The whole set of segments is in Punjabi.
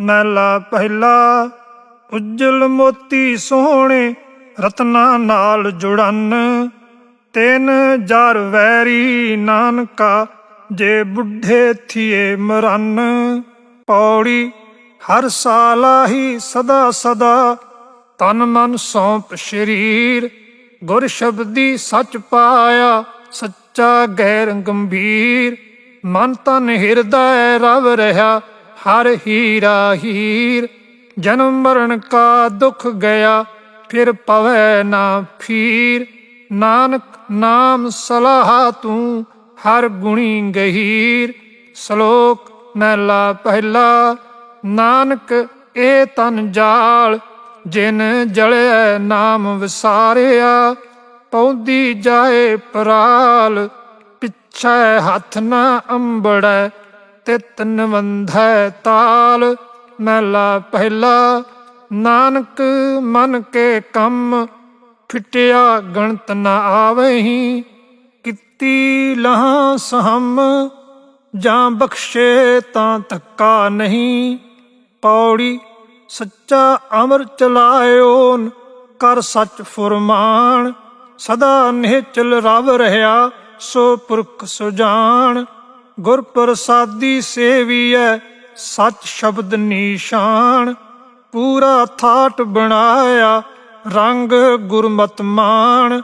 ਮਹਿਲਾ ਪਹਿਲਾ, ਉਜਲ ਮੋਤੀ ਸੋਹਣੇ ਰਤਨਾ ਨਾਲ ਜੁੜਨ। ਤਿੰਨ ਜਰ ਵੈਰੀ ਨਾਨਕਾ, ਜੇ ਬੁੱਢੇ ਥੀਏ ਮਰਨ। ਪੌੜੀ ਹਰ ਸਾਲਾ ਹੀ ਸਦਾ ਸਦਾ, ਤਨ ਮਨ ਸੌਂਪ ਸ਼ਰੀਰ। ਗੁਰ ਸ਼ਬਦੀ ਸੱਚ ਪਾਇਆ, ਸੱਚਾ ਗੈਰ ਗੰਭੀਰ। ਮਨ ਤਨ ਹਿਰਦੈ ਰਵ ਰਹਾ ਹਰ ਹੀਰਾ ਹੀਰ, ਜਨਮ ਮਰਨ ਕਾ ਦੁਖ ਗਿਆ, ਫਿਰ ਪਵੈ ਨਾ ਫੀਰ। ਨਾਨਕ ਨਾਮ ਸਲਾਹ ਤੂੰ, ਹਰ ਗੁਣੀ ਗਹੀਰ। ਸ਼ਲੋਕ ਮਹਿਲਾ ਪਹਿਲਾ, ਨਾਨਕ ਇਹ ਤਨ ਜਾਲ, ਜਿਨ ਜਲਿਆ ਨਾਮ ਵਿਸਾਰਿਆ, ਪੌਂਦੀ ਜਾਏ ਪਰਾਲ, ਪਿਛੈ ਹੱਥ ਨਾ ਅੰਬੜੈ ਤਿਤ ਨਵੰਧੈ ਤਾਲ। ਮਹਿਲਾ ਪਹਿਲਾ, ਨਾਨਕ ਮਨ ਕੇ ਕੰਮ, ਫਿਟਿਆ ਗਣਤ ਨਾ ਆਵਹੀਂ। ਕੀਤੀ ਲਹਾਂ ਸਹਮ, ਜਾਂ ਬਖਸ਼ੇ ਤਾਂ ਧੱਕਾ ਨਹੀਂ। ਪੌੜੀ ਸੱਚਾ ਅਮਰ ਚਲਾਇਓ, ਕਰ ਸੱਚ ਫੁਰਮਾਨ। ਸਦਾ ਨਿਹਚਲ ਰਵ ਰਹਾ ਸੋ ਪੁਰਖ ਸੁਜਾਨ। ਗੁਰ ਪ੍ਰਸਾਦੀ ਸੇਵੀਐ, ਸੱਚ ਸ਼ਬਦ ਨਿਸ਼ਾਨ। ਪੂਰਾ ਥਾਟ ਬਣਾਇਆ, ਰੰਗ ਗੁਰਮਤ ਮਾਨ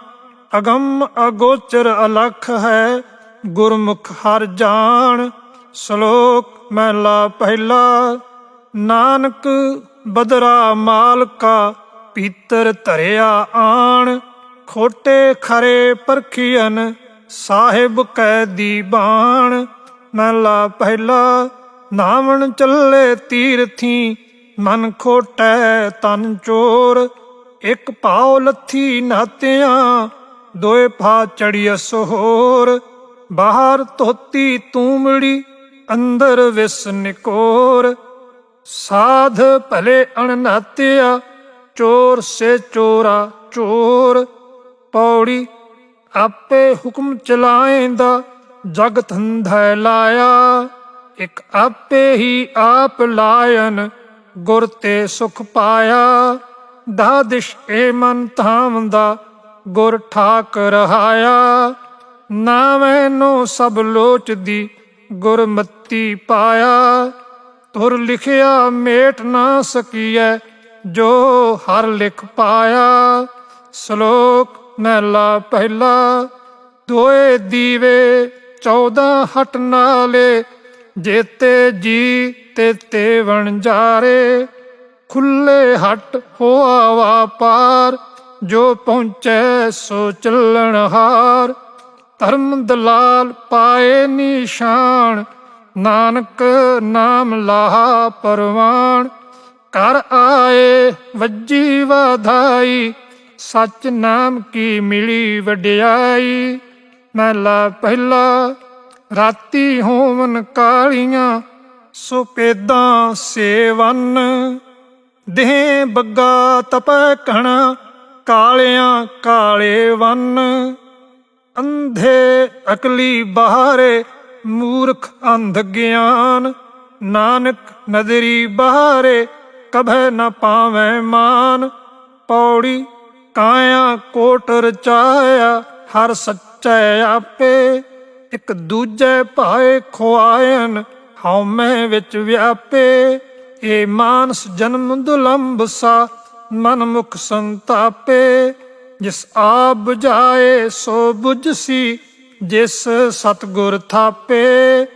ਅਗੰਮ ਅਗੋਚਰ ਅਲਖ ਹੈ, ਗੁਰਮੁਖ ਹਰ ਜਾਣ। ਸ਼ਲੋਕ ਮਹਿਲਾ ਪਹਿਲਾ, ਨਾਨਕ ਬਦਰਾ ਮਾਲਕਾ, ਪੀਤਰ ਧਰਿਆ ਆਣ। ਖੋਟੇ ਖਰੇ ਪਰਖੀਨ ਸਾਹਿਬ ਕੈ ਦੀ ਬਾਣ ਮਹਿਲਾ ਪਹਿਲਾ ਨਾਵਣ ਚੱਲੇ ਤੀਰਥੀ, ਮਨ ਖੋਟੈ ਤਨ ਚੋਰ। ਇੱਕ ਪਾਉ ਲੱਥੀ ਨਾਤਿਆਂ, ਦੋਏ ਫਾ ਚੜੀਐ ਸੋਹਰ। ਬਾਹਰ ਧੋਤੀ ਤੂਮੜੀ ਅੰਦਰ ਵਿਸ ਨਿਕੋਰ। ਸਾਧ ਭਲੇ ਅਣਨਾਤਿਆ, ਚੋਰ ਸੇ ਚੋਰਾ ਚੋਰ। ਪੌੜੀ ਆਪੇ ਹੁਕਮ ਚਲਾਏਂਦਾ ਜਗ ਧੰਧੈ ਲਾਇਆ ਇਕ ਆਪੇ ਹੀ ਆਪ ਲਾਇਨ, ਗੁਰ ਤੇ ਸੁਖ ਪਾਇਆ। ਦਾਦਿਸ਼ ਏ ਮਨ ਧਾਮਦਾ, ਗੁਰ ਠਾਕ ਰਹਾਇਆ ਨਾਮੈਨੋ ਸਭ ਲੋਚਦੀ, ਗੁਰਮਤੀ ਪਾਇਆ। ਤੁਰ ਲਿਖਿਆ, ਮੇਟ ਨਾ ਸਕੀਐ, ਜੋ ਹਰ ਲਿਖ ਪਾਇਆ। ਸ਼ਲੋਕ ਮਹਿਲਾ ਪਹਿਲਾ, ਦੋਏ ਦੀਵੇ 14 ਹਟ ਨਾਲੇ, ਜੇਤੇ ਜੀ ਤੇ ਤੇ ਵਣਜਾਰੇ ਖੁੱਲੇ ਹਟ ਹੋਆ ਵਾਪਾਰ, ਜੋ ਪਹੁੰਚੈ ਸੋ ਚੱਲਣ ਹਾਰ। ਧਰਮ ਦਲਾਲ ਪਾਏ ਨਿਸ਼ਾਨ, ਨਾਨਕ ਨਾਮ ਲਾਹਾ ਪਰਵਾਨ। ਕਰ ਆਏ ਵੱਜੀ ਵਧਾਈ, ਸੱਚ ਨਾਮ ਕੀ ਮਿਲੀ ਵਡਿਆਈ। ਮਹਿਲਾ ਪਹਿਲਾ, ਰਾਤੀ ਹੋਵਨ ਕਾਲੀਆਂ ਸੁਪੇਦਾਂ ਸੇਵਨ। ਦੇਹ ਬੱਗਾ ਤਪੈ ਕਣਾ, ਕਾਲਿਆਂ ਕਾਲੇ ਵਨ। ਅੰਧੇ ਅਕਲੀ ਬਹਾਰੇ ਮੂਰਖ ਅੰਧ ਗਿਆਨ। ਨਾਨਕ ਨਦਰੀ ਬਹਾਰੇ ਕਭੈ ਨਾ ਪਾਵੈ ਮਾਨ। ਪੌੜੀ ਕਾਇਆ ਕੋਟ ਰਚਾਇਆ ਹਰ ਸੱਚ ਆਪੇ ਇਕ ਦੂਜੇ ਭਾਏ ਖੁਆਇਨ, ਹਉਮੈ ਵਿੱਚ ਵਿਆਪੇ। ਏ ਮਾਨਸ ਜਨਮ ਦੁਲੰਭ ਸਾ ਮਨ ਮੁਖ ਸੰਤਾਪੇ। ਜਿਸ ਆਪ 부ਝਾਏ ਸੋ 부ਝਸੀ ਜਿਸ ਸਤਗੁਰ ਥਾਪੇ।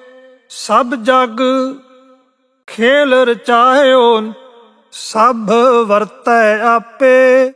ਸਭ ਜਗ ਖੇਲ ਰਚਾਇਓ ਸਭ ਵਰਤੈ ਆਪੇ।